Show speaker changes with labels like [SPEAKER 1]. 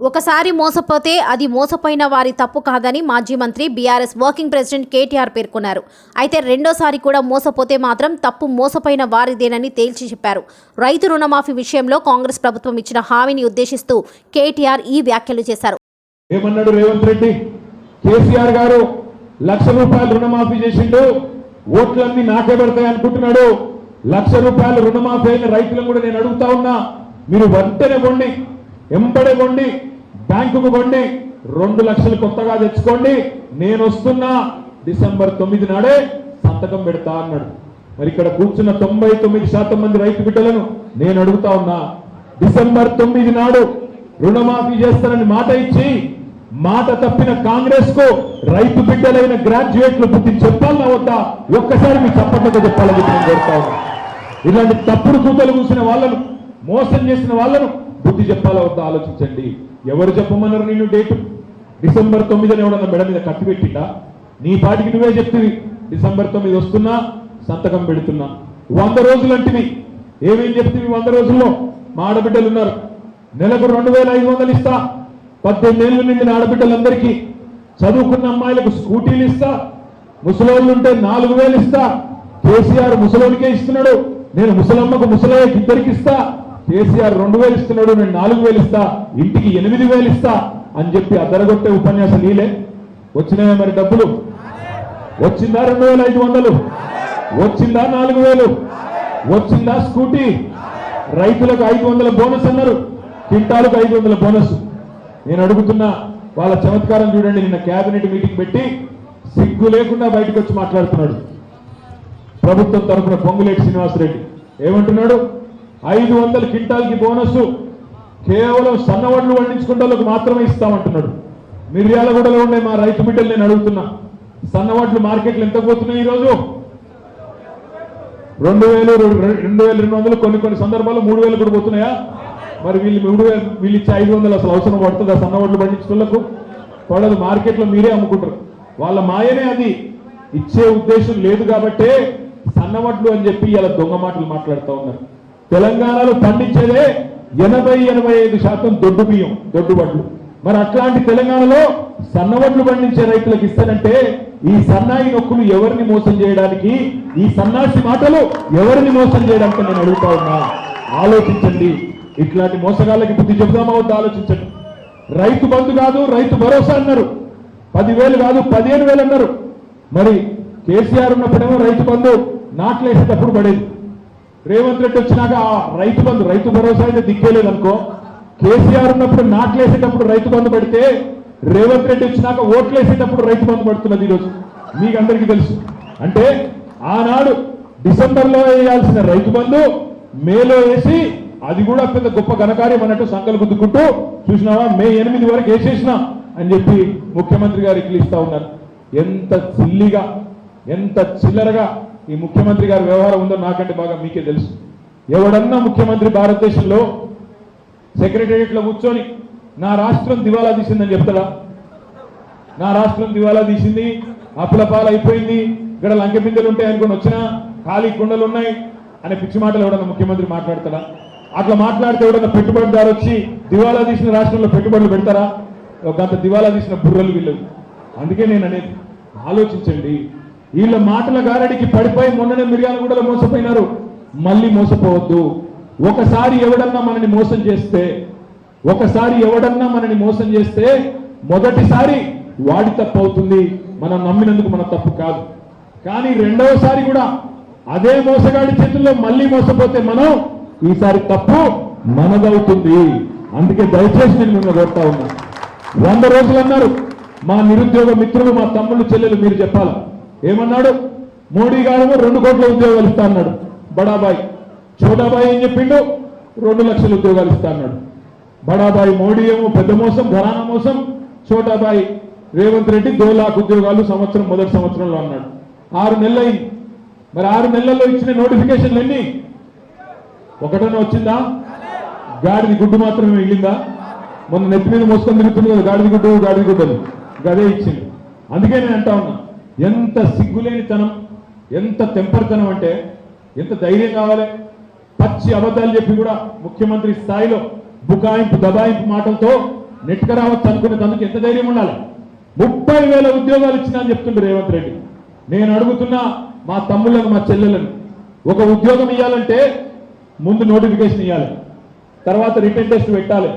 [SPEAKER 1] ఒకసారి మోసపోతే అది మోసపోయిన వారి తప్పు కాదని మాజీ మంత్రి బీఆర్ఎస్ వర్కింగ్ ప్రెసిడెంట్ కేటీఆర్ పేర్కొన్నారు. అయితే రెండోసారి కూడా మోసపోతే మాత్రం తప్పు మోసపోయిన వారిదేనని తేల్చి చెప్పారు. రైతు రుణమాఫీ విషయంలో కాంగ్రెస్ ప్రభుత్వం ఇచ్చిన హామీని ఉద్దేశిస్తూ కేటీఆర్ ఈ వ్యాఖ్యలు చేశారు.
[SPEAKER 2] ఏమన్నాడు రేవంత్ రెడ్డి కేసీఆర్ గారు లక్ష రూపాయలు రుణమాఫీ చేసిండు ఓట్లన్నీ నాకే పడతాయి అనుకుంటున్నాడు. లక్ష రూపాయలు రుణమాఫీ అయిన రైతులను కూడా నేను అడుగుతా ఉన్నా మీరు వెంటనే కొండి ఎంబడే కొండి బ్యాంకుకు కొండి రెండు లక్షలు కొత్తగా తెచ్చుకోండి నేను వస్తున్నా డిసెంబర్ తొమ్మిది నాడే సంతకం పెడతా అన్నాడు. మరి ఇక్కడ కూర్చున్న తొంభై తొమ్మిది శాతం మంది రైతు బిడ్డలను నేను అడుగుతా ఉన్నా డిసెంబర్ తొమ్మిది నాడు రుణమాఫీ చేస్తానని మాట ఇచ్చి మాట తప్పిన కాంగ్రెస్కు రైతు బిడ్డలైన గ్రాడ్యుయేట్లు బుద్ధి చెప్పాలన్నా వద్దా? ఒక్కసారి మీ చప్పట్లతో చెప్పాలని చెప్పి నేను కోరుతా ఉన్నా. ఇలాంటి తప్పుడు కూతలు కూసిన వాళ్ళను మోసం చేసిన వాళ్ళను బుద్ధి చెప్పాలా వద్దా ఆలోచించండి. ఎవరు చెప్పమన్నారు నేను డేటు? డిసెంబర్ తొమ్మిదిని ఎవడన్నా మెడ మీద కత్తి పెట్టిండా? నీ పాటికి నువ్వే చెప్తివి డిసెంబర్ తొమ్మిది వస్తున్నా సంతకం పెడుతున్నా. వంద రోజులు అంటివి ఏమేం చెప్తివి వంద రోజుల్లో? మా ఆడబిడ్డలు ఉన్నారు నెలకు రెండు వేల ఐదు వందలు ఇస్తా. పద్దెనిమిది ఏళ్ళు నిండిన ఆడబిడ్డలందరికీ చదువుకున్న అమ్మాయిలకు స్కూటీలు ఇస్తా. ముసలోళ్ళు ఉంటే నాలుగు వేలు ఇస్తా. కేసీఆర్ ముసలోనికే ఇస్తున్నాడు. నేను ముసలమ్మకు ముసలయ్యకి ఇద్దరికి ఇస్తా. కేసీఆర్ రెండు వేలు ఇస్తున్నాడు నేను నాలుగు వేలు ఇస్తా ఇంటికి ఎనిమిది వేలు ఇస్తా అని చెప్పి అద్దరగొట్టే ఉపన్యాసం నీలే. వచ్చినాయా మరి డబ్బులు? వచ్చిందా రెండు వేల ఐదు వందలు? వచ్చిందా నాలుగు వేలు? వచ్చిందా స్కూటీ? రైతులకు ఐదు వందల బోనస్ అన్నారు క్వింటాలకు ఐదు వందల బోనస్. నేను అడుగుతున్నా వాళ్ళ చమత్కారం చూడండి నిన్న కేబినెట్ మీటింగ్ పెట్టి సిగ్గు లేకుండా బయటకు వచ్చి మాట్లాడుతున్నాడు. ప్రభుత్వం తరఫున పొంగులేటి శ్రీనివాసరెడ్డి. ఏమంటున్నాడు? ఐదు వందల క్వింటాల్కి బోనస్ కేవలం సన్నవడ్లు పండించుకున్న మాత్రమే ఇస్తామంటున్నాడు. మిర్యాలగూడలో ఉండే మా రైతు బిడ్డలు నేను అడుగుతున్నా సన్నవడ్లు మార్కెట్లు ఎంత పోతున్నాయి ఈరోజు? రెండు వేలు రెండు వేల రెండు వందలు కొన్ని కొన్ని సందర్భాల్లో మూడు వేలు కూడా పోతున్నాయా? మరి వీళ్ళు మూడు వేలు వీళ్ళు ఇచ్చే ఐదు వందలు అసలు అవసరం పడుతుందా సన్నవడ్లు పండించుకోళ్ళకు పడదు మార్కెట్లో మీరే అమ్ముకుంటారు. వాళ్ళ మాయనే అది. ఇచ్చే ఉద్దేశం లేదు కాబట్టే సన్నవడ్లు అని చెప్పి ఇలా దొంగ మాటలు మాట్లాడుతూ ఉన్నారు. తెలంగాణలో పండించేదే ఎనభై ఎనభై ఐదు శాతం దొడ్డు బియ్యం దొడ్డు వడ్లు. మరి అట్లాంటి తెలంగాణలో సన్నవడ్లు పండించే రైతులకు ఇస్తానంటే ఈ సన్నాయి నొక్కులు ఎవరిని మోసం చేయడానికి ఈ సన్నాసి మాటలు ఎవరిని మోసం చేయడానికి నేను అడుగుతా ఉన్నా? ఆలోచించండి. ఇట్లాంటి మోసగాళ్ళకి బుద్ధి చెబుదామా వద్ద? ఆలోచించండి. రైతు బంధు కాదు రైతు భరోసా అన్నారు. పదివేలు కాదు పదిహేను వేలు అన్నారు. మరి కేసీఆర్ ఉన్నప్పుడేమో రైతు బంధు నాట్లేసేటప్పుడు పడేది. రేవంత్ రెడ్డి వచ్చినాక ఆ రైతు బంధు రైతు భరోసా అయితే దిక్కేలేదు అనుకో. కేసీఆర్ ఉన్నప్పుడు నాట్లేసేటప్పుడు రైతు బంధు పడితే రేవంత్ రెడ్డి వచ్చినాక ఓట్లేసేటప్పుడు రైతు బంధు పడుతున్నది ఈరోజు. మీకు అందరికీ తెలుసు. అంటే ఆనాడు డిసెంబర్లో వేయాల్సిన రైతు బంధు మేలో వేసి అది కూడా పెద్ద గొప్ప ఘనకార్యం అన్నట్టు సంకలు గుద్దుకుంటూ చూసినావా? మే ఎనిమిది వరకు వేసేసినా అని చెప్పి ముఖ్యమంత్రి గారు ఇట్లు ఇస్తా ఉన్నారు. ఎంత చిల్లిగా ఎంత చిల్లరగా ఈ ముఖ్యమంత్రి గారి వ్యవహారం ఉందో నాకంటే బాగా మీకే తెలుసు. ఎవడన్నా ముఖ్యమంత్రి భారతదేశంలో సెక్రటేరియట్లో కూర్చొని నా రాష్ట్రం దివాలా తీసిందని చెప్తాడా? నా రాష్ట్రం దివాలా తీసింది అప్పుల పాలైపోయింది ఇక్కడ లంకె బిందెలు ఉంటాయి అనుకుని వచ్చినా ఖాళీ కుండలు ఉన్నాయి అనే పిచ్చి మాటలు ఎవడన్నా ముఖ్యమంత్రి మాట్లాడతాడా? అట్లా మాట్లాడితే ఎవడన్నా పెట్టుబడిదారు వచ్చి దివాలా తీసిన రాష్ట్రంలో పెట్టుబడులు పెడతారా? ఒక గంట దివాలా తీసిన బుర్రలు వీళ్ళు అందుకే నేను అనేది ఆలోచించండి. వీళ్ళ మాటల గారడికి పడిపోయి మొన్ననే మిరియాల కూడా మోసపోయినారు. మళ్ళీ మోసపోవద్దు. ఒకసారి ఎవడన్నా మనని మోసం చేస్తే ఒకసారి ఎవడన్నా మనని మోసం చేస్తే మొదటిసారి వాడి తప్పు అవుతుంది. మనం నమ్మినందుకు మన తప్పు కాదు. కానీ రెండవసారి కూడా అదే మోసగాడి చేతుల్లో మళ్ళీ మోసపోతే మనం ఈసారి తప్పు మనదవుతుంది. అందుకే దయచేసి నేను మిమ్మల్ని కొడతా ఉన్నా. వంద రోజులు అన్నారు మా నిరుద్యోగ మిత్రులు మా తమ్ముళ్ళు చెల్లెలు మీరు చెప్పాలా? ఏమన్నాడు? మోడీ గారు రెండు కోట్ల ఉద్యోగాలు ఇస్తా అన్నాడు. బడాబాయ్. చోటాబాయ్ ఏం చెప్పిండు? రెండు లక్షల ఉద్యోగాలు ఇస్తా అన్నాడు. బడాబాయ్ మోడీ ఏమో పెద్ద మోసం ఘరానా మోసం. చోటాబాయ్ రేవంత్ రెడ్డి దో లాక్ ఉద్యోగాలు సంవత్సరం మొదటి సంవత్సరంలో అన్నాడు. ఆరు నెలలైంది మరి ఆరు నెలల్లో ఇచ్చిన నోటిఫికేషన్లు ఎన్ని? ఒకటన వచ్చిందా? గాడిది గుడ్డు మాత్రమే మిగిలిందా? మొన్న నెత్తి మీద మోసుకొని తిరుగుతుంది కదా గాడిది గుడ్డు గాడిది గుడ్డలు గదే ఇచ్చింది అందుకే నేను అంటా ఉన్నా. ఎంత సిగ్గులేనితనం ఎంత తెంపర్తనం అంటే ఎంత ధైర్యం కావాలి? పచ్చి అబద్ధాలు చెప్పి కూడా ముఖ్యమంత్రి స్థాయిలో బుకాయింపు దబాయింపు మాటలతో నెట్క రావచ్చు అనుకునే తనకు ఎంత ధైర్యం ఉండాలి? ముప్పై వేల ఉద్యోగాలు ఇచ్చినా అని చెప్తుండ్రు రేవంత్ రెడ్డి. నేను అడుగుతున్నా మా తమ్ముళ్ళను మా చెల్లెలను ఒక ఉద్యోగం ఇవ్వాలంటే ముందు నోటిఫికేషన్ ఇవ్వాలి తర్వాత రిటర్న్ టెస్ట్ పెట్టాలి.